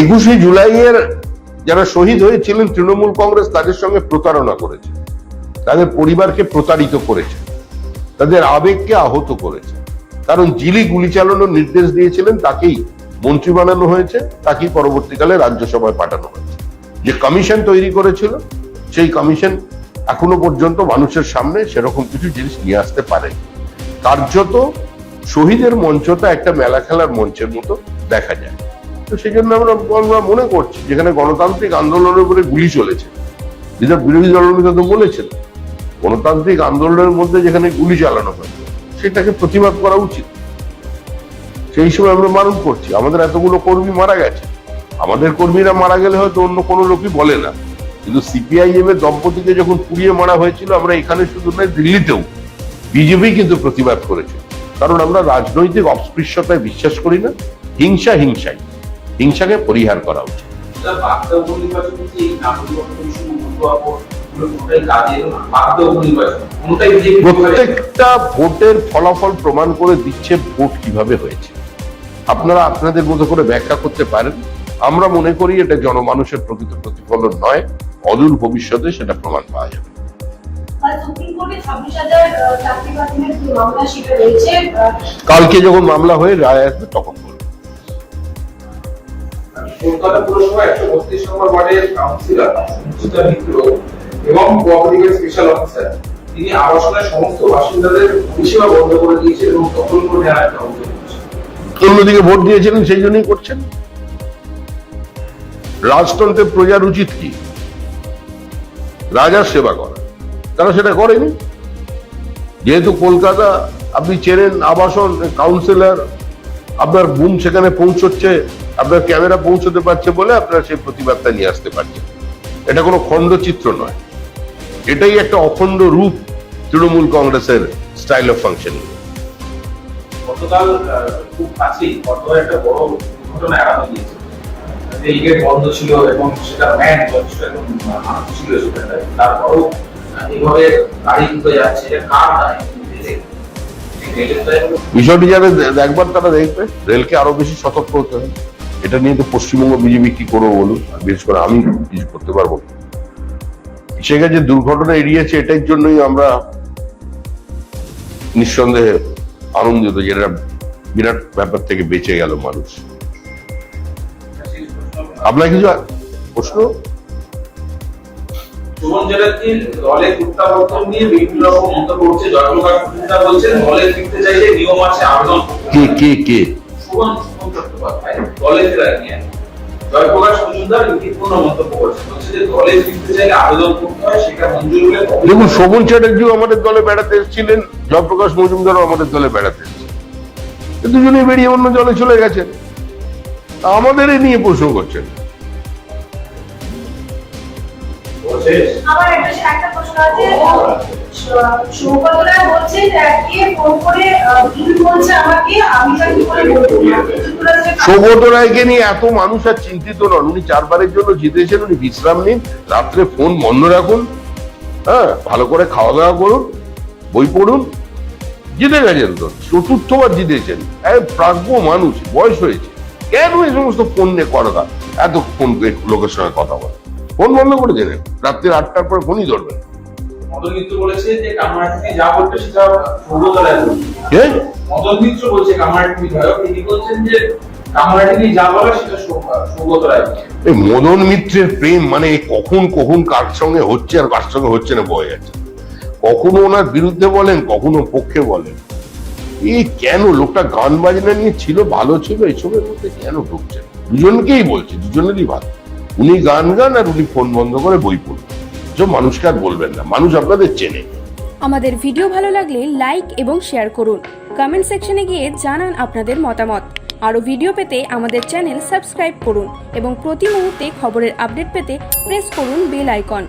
একুশে জুলাইয়ের যারা শহীদ হয়েছিলেন, তৃণমূল কংগ্রেস তাদের সঙ্গে প্রতারণা করেছে। তাদের পরিবারকে প্রতারিত করেছে। তাদের আবেগকে আহত করেছে। কারণ জিলি গুলি চালানোর নির্দেশ দিয়েছিলেন, তাকেই মন্ত্রী বানানো হয়েছে, তাকেই পরবর্তীকালে রাজ্যসভায় পাঠানো হয়েছে। যে কমিশন তৈরি করেছিল, সেই কমিশন এখনও পর্যন্ত মানুষের সামনে সেরকম কিছু জিনিস নিয়ে আসতে পারে কার্যত শহীদের মঞ্চটা একটা মেলা খেলার মঞ্চের মতো দেখা যায়। তো সেই জন্য আমরা মনে করছি, যেখানে গণতান্ত্রিক আন্দোলনের উপরে গুলি চলেছে। যেটা বিরোধী দলনেতা তো বলেছেন, গণতান্ত্রিক আন্দোলনের মধ্যে যেখানে গুলি চালানো হয় সেটাকে প্রতিবাদ করা উচিত। সেই সময় আমরা মারণ করছি। আমাদের এতগুলো কর্মী মারা গেছে। আমাদের কর্মীরা মারা গেলে হয়তো অন্য কোনো লোকই বলে না। কিন্তু সিপিআইএম এর দম্পতিকে যখন পুড়িয়ে মারা হয়েছিল, আমরা এখানে শুধু নয়, দিল্লিতেও বিজেপি কিন্তু প্রতিবাদ করেছে। কারণ আমরা রাজনৈতিক অস্পৃশ্যতায় বিশ্বাস করি না, হিংসা হিংসাই। হিংসাকে পরিহার করা উচিত। প্রত্যেকটা ভোটের ফলাফল প্রমাণ করে দিচ্ছে ভোট কীভাবে হয়েছে। আপনারা আপনাদের মতো করে ব্যাখ্যা করতে পারেন। আমরা মনে করি এটা জনমানুষের প্রকৃত প্রতিফলন নয় অদূর ভবিষ্যতে সেটা প্রমাণ পাওয়া যাবে। আহ, কালকে যখন মামলা হয়ে রায় আসবে তখন কলকাতা পুরসভা একশো বত্রিশ নম্বর ওয়ার্ডের কাউন্সিলর সুচিতা মিত্র এবং কোঅপারেটিভের স্পেশাল অফিসার। তিনি আবাসনের সমস্ত বাসিন্দাদের পরিষেবা বন্ধ করে দিয়েছেন এবং দখল করে নেওয়ার একটা অভিযোগ। অন্যদিকে ভোট দিয়েছিলেন, সেই জন্যই করছেন? রাজতন্ত্রের প্রজার উচিত কি? রাজার সেবা করা। তারা সেটা করেনি। যেহেতু কলকাতা, আপনি চেনেন আবাসন, কাউন্সিলর, আপনার বুম সেখানে পৌঁছচ্ছে আপনার ক্যামেরা পৌঁছতে পারছে বলে আপনারা সেই প্রতিবাদটা নিয়ে আসতে পারছেন। এটা কোনো খণ্ডচিত্র নয়। এটাই একটা অখণ্ড রূপ তৃণমূল কংগ্রেসের স্টাইল অফ ফাংশনিং গতকাল খুব কাছেই একটা বড় ঘটনা এড়ানো গিয়েছে। এই গেট বন্ধ ছিল এবং সেটা ম্যান যথেষ্ট একদম ছিল সেখানটায় তারপরও এভাবে গাড়ি ঢুকে যাচ্ছে এটা কার দায়? রেলের। রেলের দায় হলো বিষয়টি যারা দে- দেখবার তারা দেখবে রেলকে আরও বেশি সতর্ক হতে হবে। এটা নিয়ে তো পশ্চিমবঙ্গ বিজেপি কি করব বলুন? বিশেষ করে আমি কিছু করতে পারব যে দুর্ঘটনা এড়িয়েছে এটার জন্যই আমরা নিঃসন্দেহে আনন্দিত যে এটা বিরাট ব্যাপার থেকে বেঁচে গেল মানুষ। আপনার কিছু প্রশ্ন? সুমন চ্যাটার্জির দলের প্রত্যাবর্তন নিয়ে বিভিন্ন রকম মন্তব্য করছে। জয়প্রকাশ বলছেন দলে ফিরতে চাইলে নিয়ম আছে আবেদন কে কে কে? সুমন নিয়ে জয়প্রকাশ মজুমদার মন্তব্য করছেন বলছে যে দলে ফিরতে চাইলে আবেদন করতে হয়, সেটা মঞ্জুর হলে দেখুন, শোভন চ্যাটার্জিও আমাদের দলে বেড়াতে এসেছিলেন, জয়প্রকাশ মজুমদারও আমাদের দলে বেড়াতে এসেছিলেন। বেরিয়ে অন্য দলে চলে গেছেন। আমাদের নিয়ে প্রশ্ন করছেন আমার একটা একটা প্রশ্ন আছে সৌগত বলছে যে ফোন করে ভুল বলছে আমাকে আমি তা করে বলব? ত্রিপুরা যে- সৌগত রায়কে নিয়ে এত মানুষ আর চিন্তিত নন। উনি চারবারের জন্য জিতেছেন উনি বিশ্রাম নিন। রাত্রে ফোন বন্ধ রাখুন। হ্যাঁ ভালো করে খাওয়া দাওয়া করুন বই পড়ুন। জিতে গেছেন তো। চতুর্থবার জিতেছেন প্রাজ্ঞ মানুষ বয়স হয়েছে। কেন এই সমস্ত ফোন নিয়ে করা এত ফোন লোকের সঙ্গে কথা বলে। ফোন বন্ধ করে দেবেন রাত্রি আটটার পর ফোনই ধরবেন মদন মিত্রের প্রেম মানে কখন কখন কার সঙ্গে হচ্ছে আর কার সঙ্গে হচ্ছে না বয়ে যাচ্ছে। কখনো ওনার বিরুদ্ধে বলেন কখনো পক্ষে বলেন। এই কেন লোকটা গান বাজনা নিয়ে ছিল ভালো ছিল এসবের মধ্যে কেন ঢুকছে? দুজনকেই বলছে দুজনেরই ভালো উনি গান গান আর উনি ফোন বন্ধ করে বই পড়ুন। যে মানুষকে আর বলবেন না। মানুষ আপনাদের চেনে। আমাদের ভিডিও ভালো লাগলে লাইক এবং শেয়ার করুন। কমেন্ট সেকশনে গিয়ে জানান আপনাদের মতামত। আরও ভিডিও পেতে আমাদের চ্যানেল সাবস্ক্রাইব করুন এবং প্রতি মুহূর্তে খবরের আপডেট পেতে প্রেস করুন বেল আইকন।